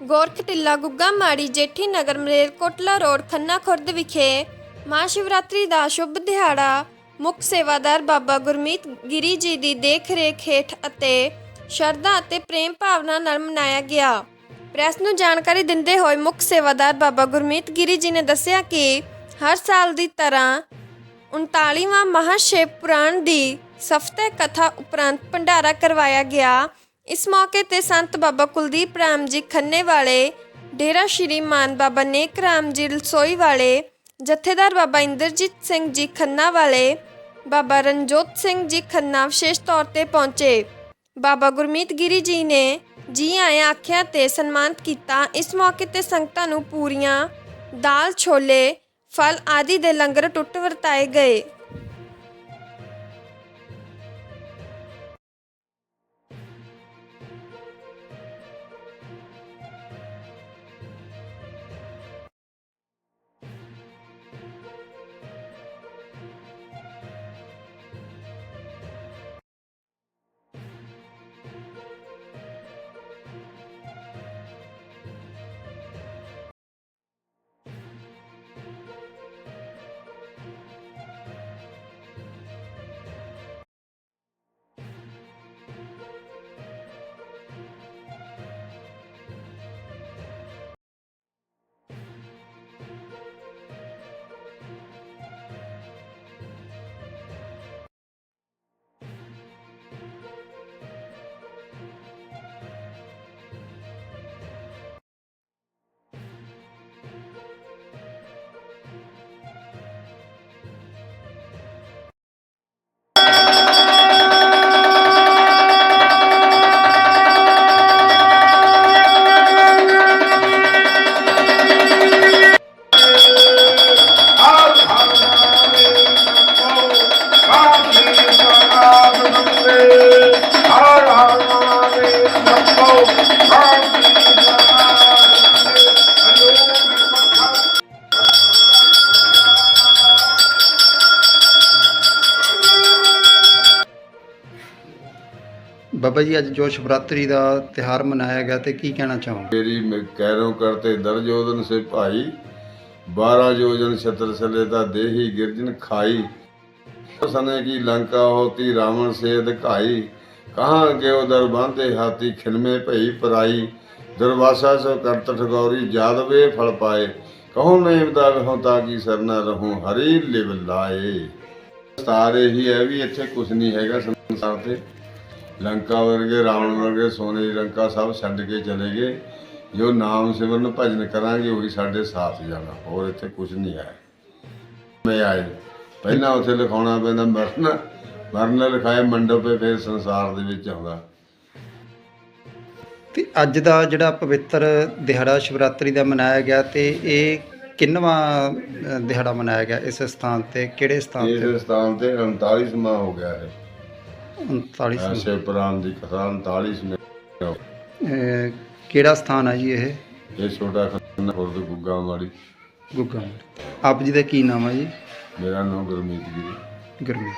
Gorakh Tilla Gugga Mari Jethi Nagar Malerkotla road Khanna Khurd ਵਿਖੇ ਮਹਾਂ ਸ਼ਿਵਰਾਤਰੀ ਦਾ ਸ਼ੁਭ ਦਿਹਾੜਾ, ਮੁੱਖ ਸੇਵਾਦਾਰ ਬਾਬਾ ਗੁਰਮੀਤ ਗਿਰੀ ਜੀ ਦੀ ਦੇਖ ਰੇਖ ਹੇਠ ਅਤੇ ਸ਼ਰਧਾ ਅਤੇ ਪ੍ਰੇਮ ਭਾਵਨਾ ਨਾਲ ਮਨਾਇਆ ਗਿਆ। ਪ੍ਰੈਸ ਨੂੰ ਜਾਣਕਾਰੀ ਦਿੰਦੇ ਹੋਏ ਮੁੱਖ ਸੇਵਾਦਾਰ ਬਾਬਾ ਗੁਰਮੀਤ ਗਿਰੀ ਜੀ ਨੇ ਦੱਸਿਆ ਕਿ ਹਰ ਸਾਲ ਦੀ ਤਰ੍ਹਾਂ 39ਵਾਂ ਮਹਾਸ਼ਿਵ ਪੁਰਾਣ ਦੀ ਸਫਤੇ ਕਥਾ ਉਪਰੰਤ ਭੰਡਾਰਾ ਕਰਵਾਇਆ ਗਿਆ। ਇਸ ਮੌਕੇ ਤੇ ਸੰਤ ਬਾਬਾ ਕੁਲਦੀਪ ਰਾਮ ਜੀ ਖੰਨੇ ਵਾਲੇ, ਡੇਰਾ ਸ਼੍ਰੀ ਮਾਨ ਬਾਬਾ ਨੇਕ ਰਾਮ ਜੀ ਰਸੋਈ ਵਾਲੇ, ਜਥੇਦਾਰ ਬਾਬਾ ਇੰਦਰਜੀਤ ਸਿੰਘ ਜੀ ਖੰਨਾ ਵਾਲੇ, ਬਾਬਾ ਰਣਜੋਤ ਸਿੰਘ ਜੀ ਖੰਨਾ ਵਿਸ਼ੇਸ਼ ਤੌਰ ਤੇ ਪਹੁੰਚੇ। ਬਾਬਾ ਗੁਰਮੀਤ ਗਿਰੀ ਜੀ ਨੇ ਜੀ ਆਇਆਂ ਆਖਿਆ ਤੇ ਸਨਮਾਨਿਤ ਕੀਤਾ। ਇਸ ਮੌਕੇ ਤੇ ਸੰਗਤਾਂ ਨੂੰ ਪੂਰੀਆਂ ਦਾਲ, ਛੋਲੇ, ਫਲ ਆਦਿ ਦੇ ਲੰਗਰ ਟੁੱਟ ਵਰਤਾਏ ਗਏ। ਬਾਬਾ ਜੀ, ਅੱਜ ਜੋ ਸ਼ਿਵਰਾਤਰੀ ਦਾ ਤਿਹਾਰ ਮਨਾਇਆ ਗਿਆ ਤੇ ਕੀ ਕਹਿਣਾ ਚਾਹੋਗੇ? ਮੇਰੀ ਕੈਰੋਂ ਕਰਤੇ ਦਰਜੋਦਨ ਸੇ ਭਾਈ 12 ਜੋਜਨ ਛਤਰ ਸਲੇ ਦਾ ਦੇਹੀ ਗਿਰਜਨ ਖਾਈ। ਸਨੇ ਕੀ ਲੰਕਾ ਹੋਤੀ ਰਾਵਣ ਸੇ ਅਧਿਕਾਈ, ਕਹਾਂ ਗਿਓ ਦਰ ਬਾਂਧੇ ਹਾਥੀ ਖਿਲਮੇ ਭਈ ਪਰਾਈ। ਦਰਵਾਸਾ ਸੋ ਕਰਤ ਠਗੌਰੀ ਜਾਦਵੇ ਫਲ ਪਾਏ, ਕਹੋ ਨੇਮ ਦਾ ਵਹੋਂ ਤਾਂ ਕੀ ਸਰਨਾ ਰਹੂੰ ਹਰੀ ਲਿਵ ਲਾਏ। ਸਾਰੇ ਹੀ ਹੈ ਵੀ ਇੱਥੇ ਕੁਝ ਨਹੀਂ ਹੈਗਾ ਸੰਸਾਰ ਤੇ। ਲੰਕਾ ਵਰਗੇ ਰਾਵਣ ਵਰਗੇ ਸੋਨੇ ਦੀ ਲੰਕਾ ਸਭ ਛੱਡ ਕੇ ਚਲੇ ਗਏ। ਜੋ ਨਾਮ ਸਿਮਰਨ ਭਜਨ ਕਰਾਂਗੇ ਉਹੀ ਸਾਡੇ ਸਾਥ ਜਾਣਾ। ਹੋਰ ਇੱਥੇ ਕੁਝ ਨਹੀਂ ਹੈ। ਮੈਂ ਆਏ। ਪਹਿਲਾਂ ਉੱਥੇ ਲਿਖਾਉਣਾ ਪੈਂਦਾ ਮਰਨ। ਮਰਨ ਲਿਖਾਏ ਮੰਡਪੇ ਫਿਰ ਸੰਸਾਰ ਦੇ ਵਿੱਚ ਆਉਂਦਾ। ਤੇ ਅੱਜ ਦਾ ਜਿਹੜਾ ਪਵਿੱਤਰ ਦਿਹਾੜਾ ਸ਼ਿਵਰਾਤਰੀ ਦਾ ਮਨਾਇਆ ਗਿਆ ਤੇ ਇਹ ਕਿੰਨਵਾਂ ਦਿਹਾੜਾ ਮਨਾਇਆ ਗਿਆ ਇਸ ਸਥਾਨ ਤੇ? ਕਿਹੜੇ ਸਥਾਨ ਤੇ? ਇਸ ਸਥਾਨ ਤੇ 39 ਸਮਾਂ ਹੋ ਗਿਆ ਹੈ। 39 ਐਸੇ ਪੁਰਾਣ ਦੀ ਕਥਾ 39 ਸਮੇਂ ਅ, ਕਿਹੜਾ ਸਥਾਨ ਹੈ ਜੀ ਇਹ? ਇਹ ਛੋਟਾ ਖੰਨਾ ਖੁਰਦ ਗੁੱਗਾ ਮਾੜੀ ਗੁੱਗਾ ਆਪ ਜੀ ਦਾ ਕੀ ਨਾਮ ਹੈ ਜੀ? ਮੇਰਾ ਨਾਮ ਗੁਰਮੀਤ ਗਿਰੀ। ਗੁਰਮੀਤ।